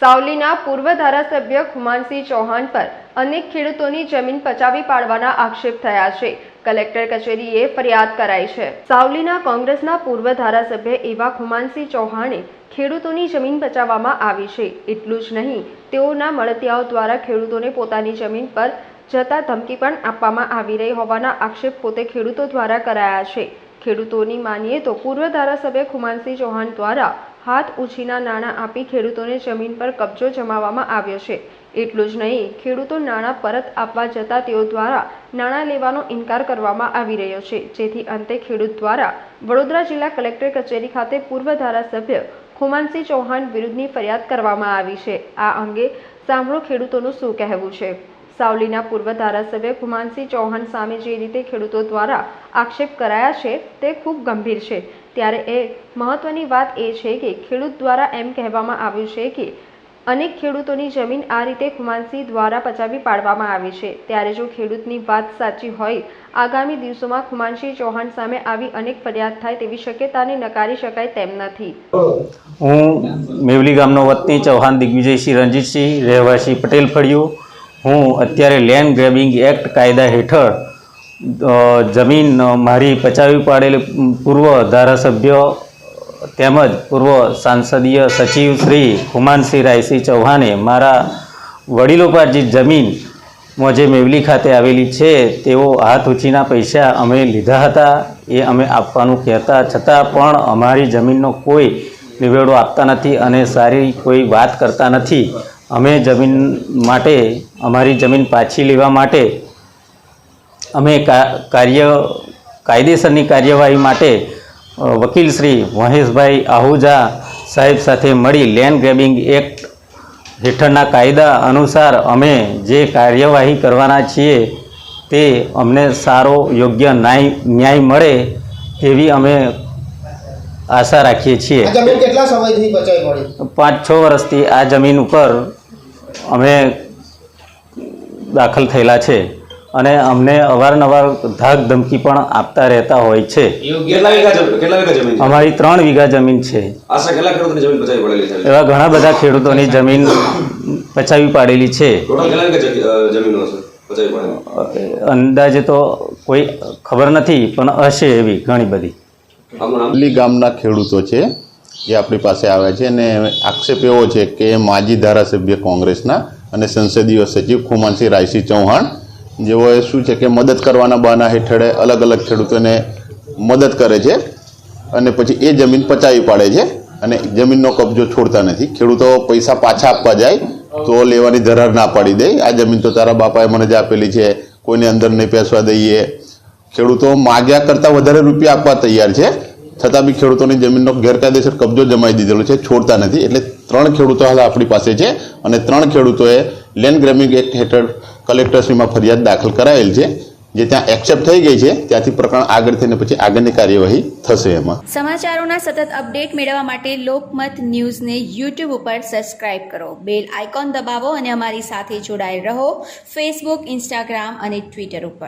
સાવલીના પૂર્વ ધારાસભ્ય ખુમાનસિંહ ચૌહાણ પર અનેક ખેડૂતોની જમીન પચાવી પાડવાના આક્ષેપ થયા છે. કલેક્ટર કચેરીએ ફરિયાદ કરાઈ છે. સાવલીના કોંગ્રેસના પૂર્વ ધારાસભ્ય એવા ખુમાનસિંહ ચૌહાણે ખેડૂતોની જમીન બચાવવામાં આવી છે. એટલું જ નહીં, તેઓના મળતિયાઓ દ્વારા ખેડૂતોને પોતાની જમીન પર જતા ધમકી પણ આપવામાં આવી રહી હોવાના આક્ષેપ પોતે ખેડૂતો દ્વારા કરાયા છે. ખેડૂતોની માનીએ તો પૂર્વ ધારાસભ્ય ખુમાનસિંહ ચૌહાણ દ્વારા હાથ ઉછીના નાણાં આપી ખેડૂતોને જમીન પર કબજો જમાવવામાં આવ્યો છે. એટલું જ નહીં, ખેડૂતો નાણાં પરત આપવા જતાં તેઓ દ્વારા નાણાં લેવાનો ઇનકાર કરવામાં આવી રહ્યો છે. જેથી અંતે ખેડૂત દ્વારા વડોદરા જિલ્લા કલેક્ટર કચેરી ખાતે પૂર્વ ધારાસભ્ય ખુમાનસિંહ ચૌહાણ વિરુદ્ધની ફરિયાદ કરવામાં આવી છે. આ અંગે સાંભળો ખેડૂતોનું શું કહેવું છે. સાવલીના પૂર્વ ધારાસભ્ય ખુમાનસિંહ ચૌહાણ સામે જે રીતે ખેડૂતો દ્વારા આક્ષેપ કરાયા છે, તે ખૂબ ગંભીર છે. ત્યારે એ મહત્વની વાત એ છે કે ખેડૂત દ્વારા એમ કહેવામાં આવ્યું છે કે અનેક ખેડૂતોની જમીન આ રીતે ખુમાનસિંહ દ્વારા પચાવી પાડવામાં આવી છે. ત્યારે જો ખેડૂતની વાત સાચી હોય, આગામી દિવસોમાં ખુમાનસિંહ ચૌહાણ સામે આવી અનેક ફરિયાદ થાય તેવી શક્યતાને નકારી શકાય તેમ નથી. હું મેવલી ગામનો વતની ચૌહાણ દિગ્વિજયસિંહ રણજીતસિંહ, રહેવાસી પટેલ ફળિયું હું અત્યારે લેન્ડ ગ્રેબિંગ એક્ટ કાયદા હેઠળ જમીન મારી પચાવી પાડેલી પૂર્વ ધારાસભ્ય તેમજ પૂર્વ સાંસદીય સચિવ શ્રી હુમાનસિંહ રાયસિંહ ચૌહાણે મારા વડીલોપાર્જિત જમીન મોજે મેવલી ખાતે આવેલી છે, તેઓ હાથ ઉછીના પૈસા અમે લીધા હતા, એ અમે આપવાનું કહેતા, છતાં પણ અમારી જમીનનો કોઈ નિવેડો આપતા નથી અને સારી કોઈ વાત કરતા નથી. અમે જમીન માટે અમારી જમીન પાછી લેવા માટે અમે કા- કાર્ય કાયદેસરની કાર્યવાહી માટે વકીલ શ્રી મહેશભાઈ આહુજા સાહેબ સાથે મળી લેન્ડ ગ્રેબિંગ એક્ટ હેઠળના કાયદા અનુસાર અમે જે કાર્યવાહી કરવાના છીએ તે અમને સારો યોગ્ય ન્યાય ન્યાય મળે તેવી અમે આશા રાખીએ છીએ. પાંચ છ વર્ષથી આ જમીન ઉપર અમે દાખલ થયેલા છે અને અમને અવારનવાર ધાક ધમકી પણ આપતા રહેતા હોય છે. કેટલા વીઘા જમીન કેટલા વીઘા જમીન છે? અમારી ત્રણ વીઘા જમીન છે. આશરે કેટલા ખેડૂતોની જમીન પચાવી પડેલી છે? એવા ઘણા બધા ખેડૂતોની જમીન પચાવી પાડેલી છે. અંદાજે તો કોઈ ખબર નથી પણ હશે એવી ઘણી બધી. ગામના ખેડૂતો છે. એ આપણી પાસે આવ્યા છે અને આક્ષેપ એવો છે કે માજી ધારાસભ્ય કોંગ્રેસના અને સંસદીય સચિવ ખુમાનસિંહ રાયસિંહ ચૌહાણ, જેઓએ શું છે કે મદદ કરવાના બહાના હેઠળે અલગ અલગ ખેડૂતોને મદદ કરે છે અને પછી એ જમીન પચાવી પાડે છે અને જમીનનો કબજો છોડતા નથી. ખેડૂતો પૈસા પાછા આપવા જાય તો લેવાની ધરાર ના પાડી દે. આ જમીન તો તારા બાપાએ મને જ આપેલી છે, કોઈને અંદર નહીં પેસવા દઈએ. ખેડૂતો માગ્યા કરતાં વધારે રૂપિયા આપવા તૈયાર છે. છતાં બી ખેડૂતોની જમીનનો ગેરકાયદેસર કબજો જમાઈ દીધેલો છે, છોડતા નથી. એટલે ત્રણ ખેડૂતો હાલ આપણી પાસે છે અને ત્રણ ખેડૂતોએ લેન્ડ ગ્રેમિંગ એક્ટ હેઠળ કલેક્ટરશ્રીમાં ફરિયાદ દાખલ કરાયેલ છે, જે ત્યાં એક્સેપ્ટ થઈ ગઈ છે. ત્યાંથી પ્રકરણ આગળ થઈને પછી આગળની કાર્યવાહી થશે એમાં. સમાચારોના સતત અપડેટ મેળવવા માટે લોકમત ન્યૂઝને યુટ્યુબ ઉપર સબસ્ક્રાઇબ કરો. બેલ આઇકોન દબાવો અને અમારી સાથે જોડાયેલ રહો. ફેસબુક ઇન્સ્ટાગ્રામ અને ટ્વિટર ઉપર.